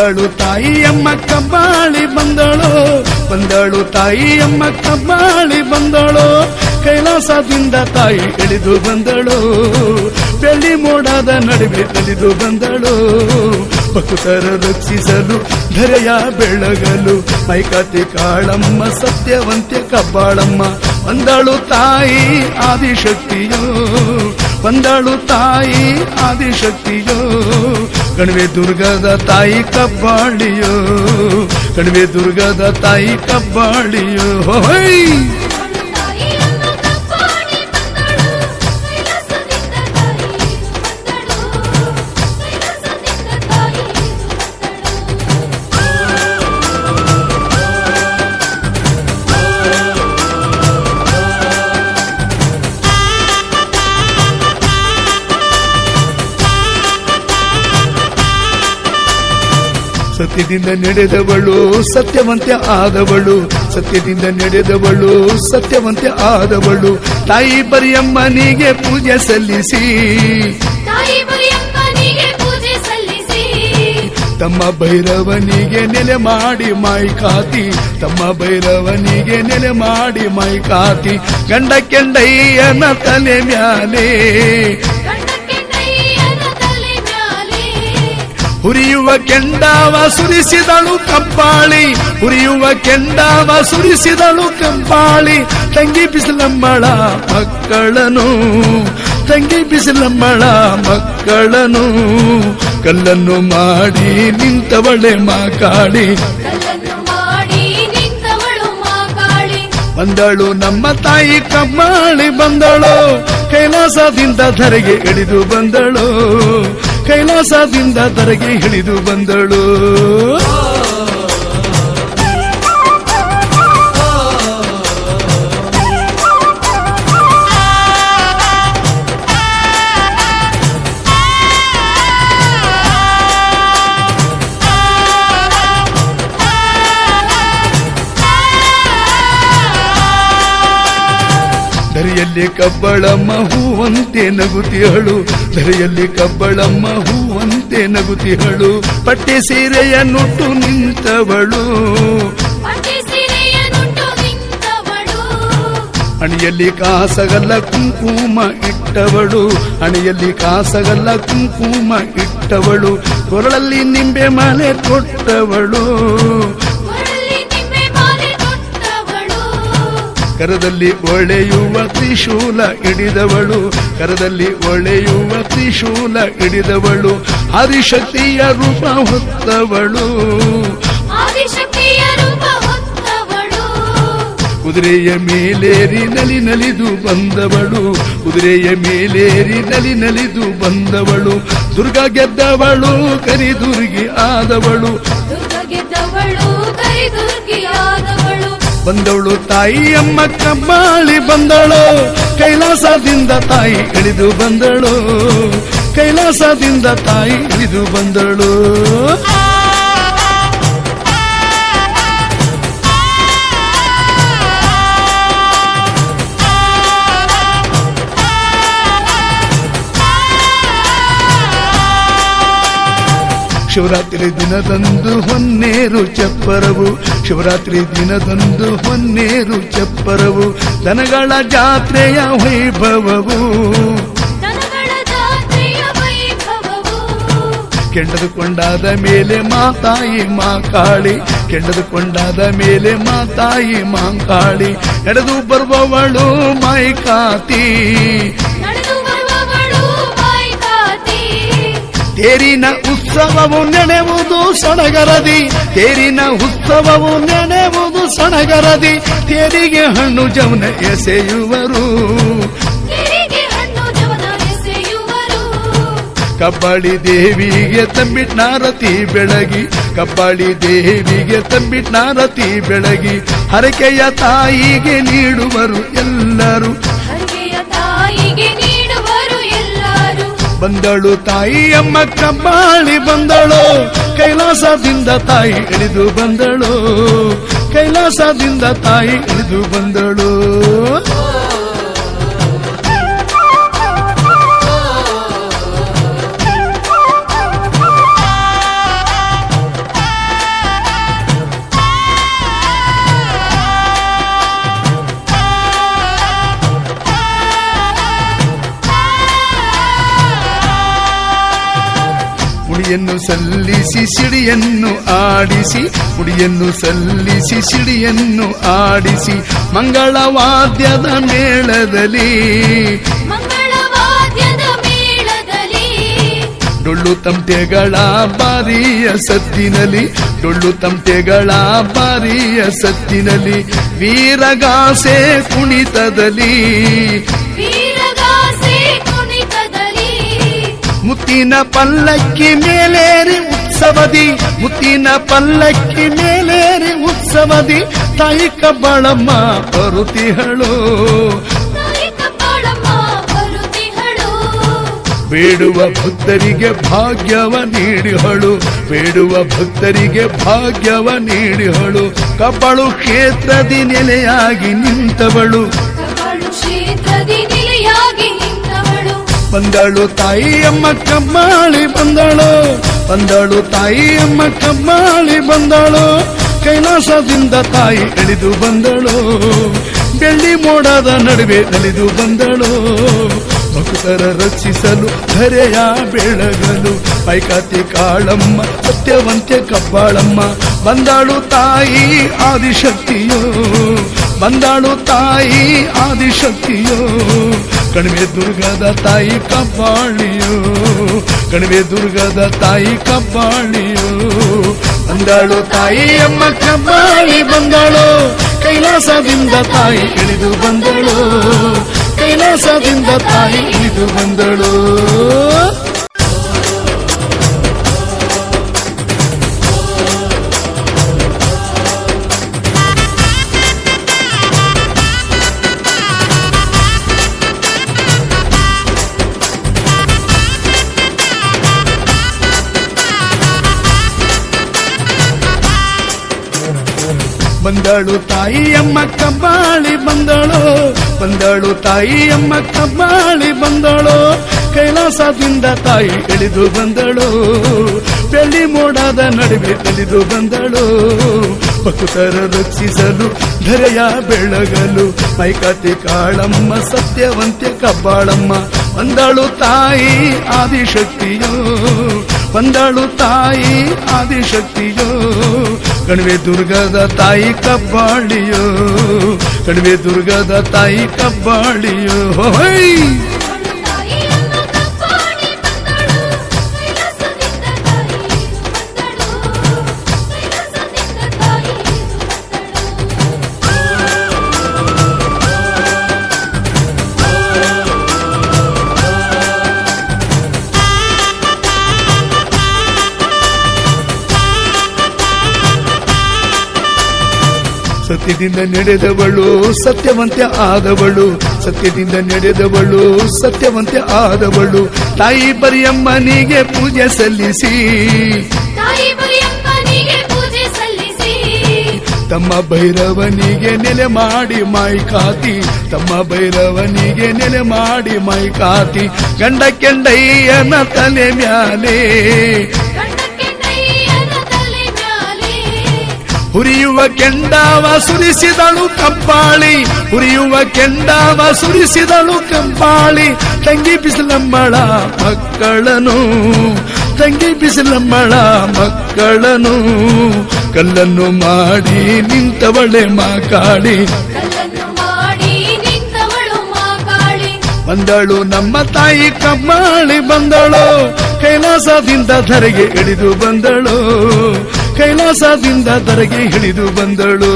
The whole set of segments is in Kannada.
ಬಂದಳು ತಾಯಿಯಮ್ಮ ಕಬ್ಬಾಳಿ ಬಂದಳು. ಬಂದಳು ತಾಯಿಯಮ್ಮ ಕಬ್ಬಾಳಿ ಬಂದಳು. ಕೈಲಾಸದಿಂದ ತಾಯಿ ಇಳಿದು ಬಂದಳು. ಬೆಳ್ಳಿ ಮೋಡದ ನಡುವೆ ಇಳಿದು ಬಂದಳು. ಭಕ್ತರ ರಕ್ಷಿಸಲು ಧರೆಯ ಬೆಳಗಲು ಮೈಕತಿ ಕಾಳಮ್ಮ ಸತ್ಯವಂತೆ ಕಬ್ಬಾಳಮ್ಮ ಬಂದಳು ತಾಯಿ ಆದಿಶಕ್ತಿಯೋ, ಬಂದಳು ತಾಯಿ ಆದಿಶಕ್ತಿಯೋ. ಕಣಿವೆ ದುರ್ಗದ ತಾಯಿ ಕಬ್ಬಾಳಿಯೋ, ಕಣಿವೆ ದುರ್ಗದ ತಾಯಿ ಕಬ್ಬಾಳಿಯೋ. ಹೋಯ್ ಸತ್ಯದಿಂದ ನಡೆದವಳು ಸತ್ಯವಂತೆ ಆದವಳು. ಸತ್ಯದಿಂದ ನಡೆದವಳು ಸತ್ಯವಂತೆ ಆದವಳು. ತಾಯಿ ಬರಿಯಮ್ಮನಿಗೆ ಪೂಜೆ ಸಲ್ಲಿಸಿ. ತಮ್ಮ ಭೈರವನಿಗೆ ನೆಲೆ ಮಾಡಿ ಮೈ ಮಾಯ್ಕಾತಿ ತಮ್ಮ ಭೈರವನಿಗೆ ನೆಲೆ ಮಾಡಿ ಮಾಯ್ಕಾತಿ ಗಂಡ ಕೆಂಡಯ್ಯನ ತಲೆ ಮ್ಯಾಲೆ. ಹುರಿಯುವ ಕೆಂಡಾವ ಸುರಿಸಿದಳು ಕಂಪಾಳಿ ಉರಿಯುವ ಕೆಂಡಾವ ಸುರಿಸಿದಳು ಕಂಪಾಳಿ ತಂಗಿ ಬಿಸಿಲಮ್ಮಳ ಮಕ್ಕಳನು. ತಂಗಿ ಬಿಸಿಲಮ್ಮಳ ಮಕ್ಕಳನು. ಕಲ್ಲನ್ನು ಮಾಡಿ ನಿಂತವಳೆ ಮಾಕಾಡಿ ಕಲ್ಲನ್ನು ಮಾಡಿ ನಿಂತವಳು ಮಾಕಾಳಿ. ಬಂದಳು ನಮ್ಮ ತಾಯಿ ಕಮ್ಮಾಳಿ ಬಂದಳು. ಕೈಲಾಸದಿಂದ ಧರೆಗೆ ಇಳಿದು ಬಂದಳು. ಕೈಲಾಸದಿಂದ ತರಗೆ ಹಿಡಿದು ಬಂದಳು. ಧರೆಯಲ್ಲಿ ಕಬ್ಬಳಮ್ಮ ಹೂವಂತೆ ನಗುತಿಹಳು. ಧರೆಯಲ್ಲಿ ಕಬ್ಬಳಮ್ಮ ಹೂವಂತೆ ನಗುತಿಹಳು. ಪಟ್ಟೆ ಸೀರೆಯ ನುಟ್ಟು ನಿಂತವಳು. ಅಣಿಯಲ್ಲಿ ಕಾಸಗಲ್ಲ ಕುಂಕುಮ ಇಟ್ಟವಳು. ಅಣಿಯಲ್ಲಿ ಕಾಸಗಲ್ಲ ಕುಂಕುಮ ಇಟ್ಟವಳು. ಕೊರಳಲ್ಲಿ ನಿಂಬೆ ಮಾಲೆ ಕೊಟ್ಟವಳು. ಕರದಲ್ಲಿ ಒಳೆಯುವ ತ್ರಿಶೂಲ ಹಿಡಿದವಳು. ಕರದಲ್ಲಿ ಒಳೆಯುವ ತ್ರಿಶೂಲ ಹಿಡಿದವಳು. ಹರಿಶಕ್ತಿಯ ರೂಪ ಹೊತ್ತವಳು. ಕುದುರೆಯ ಮೇಲೇರಿ ನಲಿ ನಲಿದು ಬಂದವಳು. ಕುದುರೆಯ ಮೇಲೇರಿ ನಲಿ ನಲಿದು ಬಂದವಳು. ದುರ್ಗಾ ಗೆದ್ದವಳು ಆದವಳು. ದುರ್ಗ ಗೆದ್ದವಳು ಬಂದವಳು ತಾಯಿ ಅಮ್ಮ ಕಬ್ಬಾಳಿ ಬಂದಳು. ಕೈಲಾಸದಿಂದ ತಾಯಿ ಇಳಿದು ಬಂದಳು. ಕೈಲಾಸದಿಂದ ತಾಯಿ ಇಳಿದು ಬಂದಳು. ಶಿವರಾತ್ರಿ ದಿನದಂದು ಹೊನ್ನೇರು ಚಪ್ಪರವು. ಶಿವರಾತ್ರಿ ದಿನದಂದು ಹೊನ್ನೇರು ಚಪ್ಪರವು. ದನಗಳ ಜಾತ್ರೆಯ ವೈಭವವು. ಕೆಂಡದುಕೊಂಡಾದ ಮೇಲೆ ಮಾತಾಯಿ ಮಾಕಾಳಿ ಕೆಂಡದುಕೊಂಡಾದ ಮೇಲೆ ಮಾತಾಯಿ ಮಾಂಕಾಳಿ ನಡೆದು ಬರುವವಳು ಮೈ ನಡೆದು ತೇರಿನ ಉತ್ಸವವು ನೆನೆವುದು ಸಣಗರದಿ. ತೇರಿನ ಉತ್ಸವವು ನೆನೆವುದು ಸಣಗರದಿ. ತೇರಿಗೆ ಹಣ್ಣು ಜವನ ಎಸೆಯುವರು. ಕಬ್ಬಾಳಿ ದೇವಿಗೆ ತಂಬಿಟ್ನಾರತಿ ಬೆಳಗಿ. ಕಬ್ಬಾಳಿ ದೇವಿಗೆ ತಂಬಿಟ್ನಾರತಿ ಬೆಳಗಿ. ಹರಕೆಯ ತಾಯಿಗೆ ನೀಡುವರು ಎಲ್ಲರೂ. ಹರಕೆಯ ತಾಯಿಗೆ ನೀಡುವರು ಎಲ್ಲರೂ ಬಂದಳು ತಾಯಿ ಅಮ್ಮ ಕಬ್ಬಾಳಿ ಬಂದಳು. ಕೈಲಾಸದಿಂದ ತಾಯಿ ಇಳಿದು ಬಂದಳು. ಕೈಲಾಸದಿಂದ ತಾಯಿ ಇಳಿದು ಬಂದಳು. ಮುಡಿಯನ್ನು ಸಲ್ಲಿಸಿ ಸಿಡಿಯನ್ನು ಆಡಿಸಿ ಮುಡಿಯನ್ನು ಸಲ್ಲಿಸಿ ಸಿಡಿಯನ್ನು ಆಡಿಸಿ ಮಂಗಳವಾದ್ಯದ ಮೇಳದಲ್ಲಿ. ಮಂಗಳವಾದ್ಯದ ಮೇಳದಲ್ಲಿ. ಡೊಳ್ಳು ತಮಟೆಗಳ ಬಾರಿಯ ಸತ್ತಿನಲ್ಲಿ ಡೊಳ್ಳು ತಮಟೆಗಳ ಬಾರಿಯ ಸತ್ತಿನಲ್ಲಿ ವೀರಗಾಸೆ ಕುಣಿತದಲ್ಲಿ. ಮುತ್ತಿನ ಪಲ್ಲಕ್ಕಿ ಮೇಲೇರಿ ಉತ್ಸವದಿ ಮುತ್ತಿನ ಪಲ್ಲಕ್ಕಿ ಮೇಲೇರಿ ಉತ್ಸವದಿ ತಾಯಿ ಕಬ್ಬಳಮ್ಮ ಬರುತಿಹಳು ಬೇಡುವ ಭಕ್ತರಿಗೆ ಭಾಗ್ಯವ ನೀಡಿಹಳು ಬೇಡುವ ಭಕ್ತರಿಗೆ ಭಾಗ್ಯವ ನೀಡಿಹಳು. ಕಬ್ಬಳು ಕ್ಷೇತ್ರದಿ ನೆಲೆಯಾಗಿ ನಿಂತವಳು. ಕ್ಷೇತ್ರದಿ ನಿಲೆಯಾಗಿ ನಿಂತವಳು ತಾಯಿ ಅಮ್ಮ ಕಮ್ಮಾಳಿ ಬಂದಳು. ಬಂದಳು ತಾಯಿ ಅಮ್ಮ ಕಮ್ಮಾಳಿ ಬಂದಳು. ಕೈಲಾಸದಿಂದ ತಾಯಿ ಇಳಿದು ಬಂದಳು. ಬೆಳ್ಳಿ ಮೋಡದ ನಡುವೆ ನಲಿದು ಬಂದಳು. ಭಕ್ತರ ರಕ್ಷಿಸಲು ಧರೆಯ ಬೆಳಗಲು ಪೈಕಾತಿ ಕಾಳಮ್ಮ ಸತ್ಯವಂತೆ ಕಬ್ಬಾಳಮ್ಮ, ಬಂದಾಳು ತಾಯಿ ಆದಿಶಕ್ತಿಯೋ. ಬಂದಾಳು ತಾಯಿ ಆದಿಶಕ್ತಿಯೋ. ಕಣಿವೆ ದುರ್ಗದ ತಾಯಿ ಕಬ್ಬಾಳಿಯು, ಕಣಿವೆ ದುರ್ಗದ ತಾಯಿ ಕಬ್ಬಾಳಿಯು. ಬಂದಾಳು ತಾಯಿ ಅಮ್ಮ ಕಬ್ಬಾಳಿ, ಬಂದಳು ಕೈಲಾಸದಿಂದ ತಾಯಿ ಇಳಿದು ಬಂದಳು, ಕೈಲಾಸದಿಂದ ತಾಯಿ ಇಳಿದು ಬಂದಳು. ಬಂದಳು ತಾಯಿಯಮ್ಮ ಕಬ್ಬಾಳಿ ಬಂದಳು. ಬಂದಳು ತಾಯಿಯಮ್ಮ ಕಬ್ಬಾಳಿ ಬಂದಳು. ಕೈಲಾಸದಿಂದ ತಾಯಿ ಇಳಿದು ಬಂದಳು. ಬೆಳ್ಳಿ ಮೋಡದ ನಡುವೆ ಇಳಿದು ಬಂದಳು. ಭಕ್ತರ ರಕ್ಷಿಸಲು ಧರೆಯ ಬೆಳಗಲು ಮೈಕತಿ ಕಾಳಮ್ಮ ಸತ್ಯವಂತೆ ಕಬ್ಬಾಳಮ್ಮ. ಬಂದಳು ತಾಯಿ ಆದಿಶಕ್ತಿಯೋ. ಬಂದಳು ತಾಯಿ ಆದಿಶಕ್ತಿಯೋ. ಕಣಿವೆ ದುರ್ಗದ ತಾಯಿ ಕಬ್ಬಾಳಿಯೋ. ಕಣಿವೆ ದುರ್ಗದ ತಾಯಿ ಕಬ್ಬಾಳಿಯೋ. ಹೋಯ್ ಸತ್ಯದಿಂದ ನಡೆದವಳು ಸತ್ಯವಂತೆ ಆದವಳು. ಸತ್ಯದಿಂದ ನಡೆದವಳು ಸತ್ಯವಂತೆ ಆದವಳು. ತಾಯಿ ಬರಿಯಮ್ಮನಿಗೆ ಪೂಜೆ ಸಲ್ಲಿಸಿ. ತಮ್ಮ ಭೈರವನಿಗೆ ನೆಲೆ ಮಾಡಿ ಮೈ ಮಾಯ್ಕಾತಿ ತಮ್ಮ ಭೈರವನಿಗೆ ನೆಲೆ ಮಾಡಿ ಮಾಯ್ಕಾತಿ ಗಂಡ ಕೆಂಡಯ್ಯನ ತಲೆ ಮ್ಯಾಲೆ. ಹುರಿಯುವ ಕೆಂಡಾವ ಸುರಿಸಿದಳು ಕಂಪಾಳಿ ಹುರಿಯುವ ಕೆಂಡಾವ ಸುರಿಸಿದಳು ಕಂಪಾಳಿ ತಂಗಿ ಬಿಸಿಲಮ್ಮಳ ಮಕ್ಕಳನು. ತಂಗಿ ಬಿಸಿಲಮ್ಮಳ ಮಕ್ಕಳನು. ಕಲ್ಲನ್ನು ಮಾಡಿ ನಿಂತವಳೆ ಮಾಕಾಳಿ. ಬಂದಳು ನಮ್ಮ ತಾಯಿ ಕಮ್ಮಾಳಿ ಬಂದಳು. ಕೈಲಾಸದಿಂದ ಧರೆಗೆ ಇಳಿದು ಬಂದಳು. ಕೈಲಾಸದಿಂದ ತರಗೆ ಇಳಿದು ಬಂದಳು.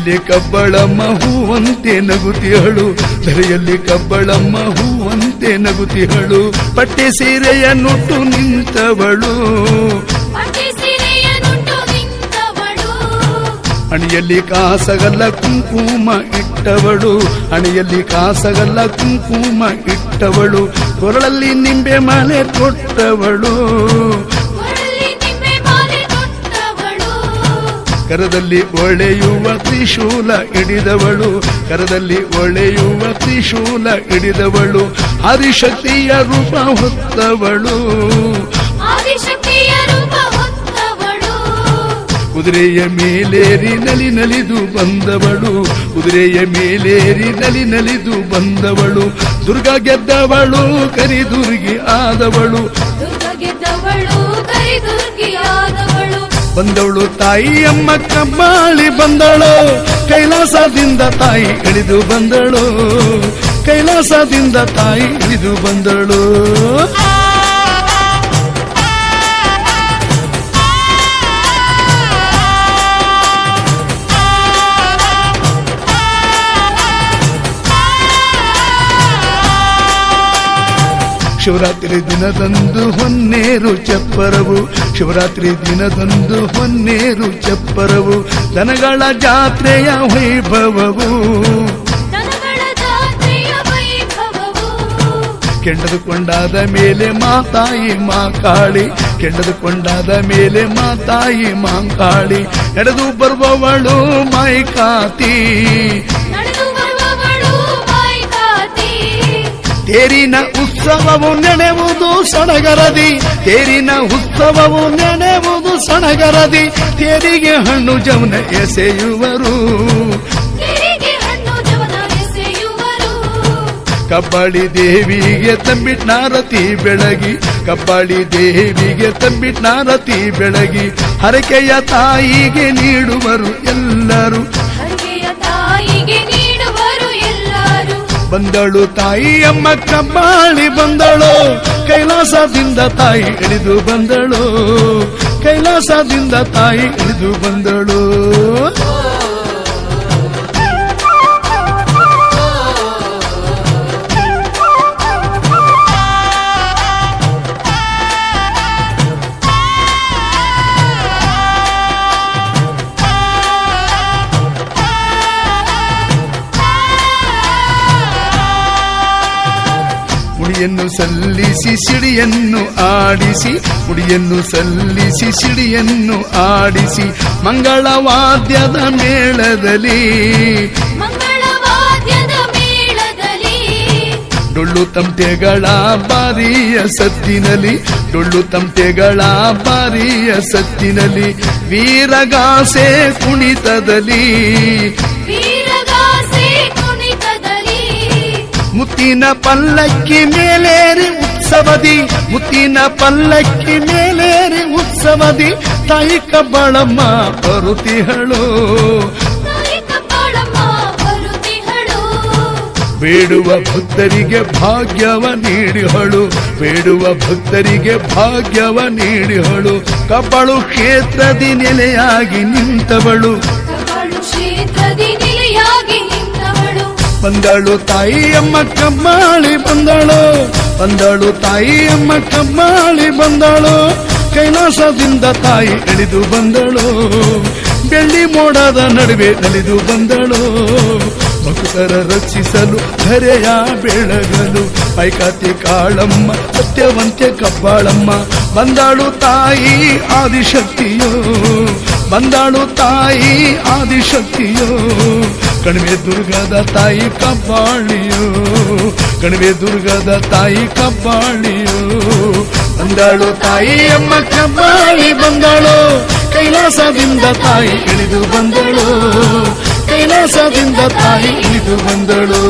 ಧರೆಯಲ್ಲಿ ಕಬ್ಬಳಮ್ಮ ಹೂವಂತೆ ನಗುತಿಹಳು. ಧರೆಯಲ್ಲಿ ಕಬ್ಬಳಮ್ಮ ಹೂವಂತೆ ನಗುತಿಹಳು. ಪಟ್ಟೆ ಸೀರೆಯ ನುಟ್ಟು ನಿಂತವಳು. ಅಣಿಯಲ್ಲಿ ಕಾಸಗಲ್ಲ ಕುಂಕುಮ ಇಟ್ಟವಳು. ಅಣಿಯಲ್ಲಿ ಕಾಸಗಲ್ಲ ಕುಂಕುಮ ಇಟ್ಟವಳು. ಕೊರಳಲ್ಲಿ ನಿಂಬೆ ಮಾಲೆ ಕೊಟ್ಟವಳು. ಕರದಲ್ಲಿ ಒಳೆಯುವ ತ್ರಿಶೂಲ ಹಿಡಿದವಳು ಕರದಲ್ಲಿ ಒಳೆಯುವ ತ್ರಿಶೂಲ ಹಿಡಿದವಳು ಹರಿಶಕ್ತಿಯ ರೂಪ ಹೊತ್ತವಳು. ಕುದುರೆಯ ಮೇಲೇರಿ ನಲಿ ನಲಿದು ಬಂದವಳು ಕುದುರೆಯ ಮೇಲೇರಿ ನಲಿ ನಲಿದು ಬಂದವಳು ದುರ್ಗಾ ಗೆದ್ದವಳು ಕರಿದುರ್ಗಿ ಆದವಳು. ದುರ್ಗ ಗೆದ್ದವಳು ಕರಿದುರ್ಗಿಯಾದವಳು ಬಂದವಳು ತಾಯಿ ಅಮ್ಮ ಕಬ್ಬಾಳಿ ಬಂದಳು. ಕೈಲಾಸದಿಂದ ತಾಯಿ ಇಳಿದು ಬಂದಳು. ಕೈಲಾಸದಿಂದ ತಾಯಿ ಇಳಿದು ಬಂದಳು. ಶಿವರಾತ್ರಿ ದಿನದಂದು ಹೊನ್ನೇರು ಚಪ್ಪರವು. ಶಿವರಾತ್ರಿ ದಿನದಂದು ಹೊನ್ನೇರು ಚಪ್ಪರವು. ದನಗಳ ಜಾತ್ರೆಯ ವೈಭವವು. ಕೆಂಡದುಕೊಂಡಾದ ಮೇಲೆ ಮಾತಾಯಿ ಮಾಕಾಳಿ ಕೆಂಡದುಕೊಂಡಾದ ಮೇಲೆ ಮಾತಾಯಿ ಮಾಂಕಾಳಿ ನಡೆದು ಬರುವವಳು ಮಾಯಿಕಾತಿ ತೇರಿನ ಉತ್ಸವವು ನೆನೆವುದು ಸಣಗರದಿ. ತೇರಿನ ಉತ್ಸವವು ನೆನೆವುದು ಸಣಗರದಿ. ತೇರಿಗೆ ಹಣ್ಣು ತೆರಿಗೆ ಜವನ ಎಸೆಯುವರು. ಕಬ್ಬಾಳಿ ದೇವಿಗೆ ತಂಬಿಟ್ನಾರತಿ ಬೆಳಗಿ. ಕಬ್ಬಾಳಿ ದೇವಿಗೆ ತಂಬಿಟ್ನಾರತಿ ಬೆಳಗಿ. ಹರಕೆಯ ತಾಯಿಗೆ ನೀಡುವರು ಎಲ್ಲರೂ. ಬಂದಳು ತಾಯಿ ಅಮ್ಮ ಕಬ್ಬಾಳಿ ಬಂದಳು. ಕೈಲಾಸದಿಂದ ತಾಯಿ ಇಳಿದು ಬಂದಳು. ಕೈಲಾಸದಿಂದ ತಾಯಿ ಇಳಿದು ಬಂದಳು. ಸಲ್ಲಿಸಿ ಸಿಡಿಯನ್ನು ಆಡಿಸಿ ಮುಡಿಯನ್ನು ಸಲ್ಲಿಸಿ ಸಿಡಿಯನ್ನು ಆಡಿಸಿ ಮಂಗಳವಾದ್ಯದ ಮೇಳದಲ್ಲಿ. ಡೊಳ್ಳು ತಂಟೆಗಳ ಬಾರಿಯ ಸತ್ತಿನಲ್ಲಿ ಡೊಳ್ಳು ತಂಟೆಗಳ ಬಾರಿಯ ಸತ್ತಿನಲ್ಲಿ ವೀರಗಾಸೆ ಕುಣಿತದಲ್ಲಿ. ಮುತ್ತಿನ ಪಲ್ಲಕ್ಕಿ ಮೇಲೇರಿ ಉತ್ಸವದಿ ಮುತ್ತಿನ ಪಲ್ಲಕ್ಕಿ ಮೇಲೇರಿ ಉತ್ಸವದಿ ತಾಯಿ ಕಬ್ಬಳಮ್ಮ ಬರುತಿಹಳು ಬೇಡುವ ಭಕ್ತರಿಗೆ ಭಾಗ್ಯವ ನೀಡಿಹಳು ಬೇಡುವ ಭಕ್ತರಿಗೆ ಭಾಗ್ಯವ ನೀಡಿಹಳು. ಕಬ್ಬಳು ಕ್ಷೇತ್ರದಿ ನೆಲೆಯಾಗಿ ನಿಂತವಳು. ಕ್ಷೇತ್ರದಿ ನೆಲೆಯಾಗಿ ನಿಂತವಳು ಬಂದಳು ತಾಯಿ ಅಮ್ಮ ಕಮ್ಮಾಳಿ ಬಂದಳು. ಬಂದಳು ತಾಯಿ ಅಮ್ಮ ಕಮ್ಮಾಳಿ ಬಂದಳು. ಕೈಲಾಸದಿಂದ ತಾಯಿ ಇಳಿದು ಬಂದಳು. ಬೆಳ್ಳಿ ಮೋಡದ ನಡುವೆ ನಲಿದು ಬಂದಳು. ಭಕ್ತರ ರಚಿಸಲು ಧರೆಯ ಬೆಳಗಲು ಪೈಕಾತಿ ಕಾಳಮ್ಮ ಸತ್ಯವಂತೆ ಕಬ್ಬಾಳಮ್ಮ, ಬಂದಾಳು ತಾಯಿ ಆದಿಶಕ್ತಿಯೋ. ಬಂದಾಳು ತಾಯಿ ಆದಿಶಕ್ತಿಯೋ. ಕಣಿವೆ ದುರ್ಗದ ತಾಯಿ ಕಬ್ಬಾಳಿಯು, ಕಣಿವೆ ದುರ್ಗದ ತಾಯಿ ಕಬ್ಬಾಳಿಯು. ಬಂದಳು ತಾಯಿ ಅಮ್ಮ ಕಬ್ಬಾಳಿ, ಬಂದಳು ಕೈಲಾಸದಿಂದ ತಾಯಿ ಇಳಿದು ಬಂದಳು. ಕೈಲಾಸದಿಂದ ತಾಯಿ ಇಳಿದು ಬಂದಳು.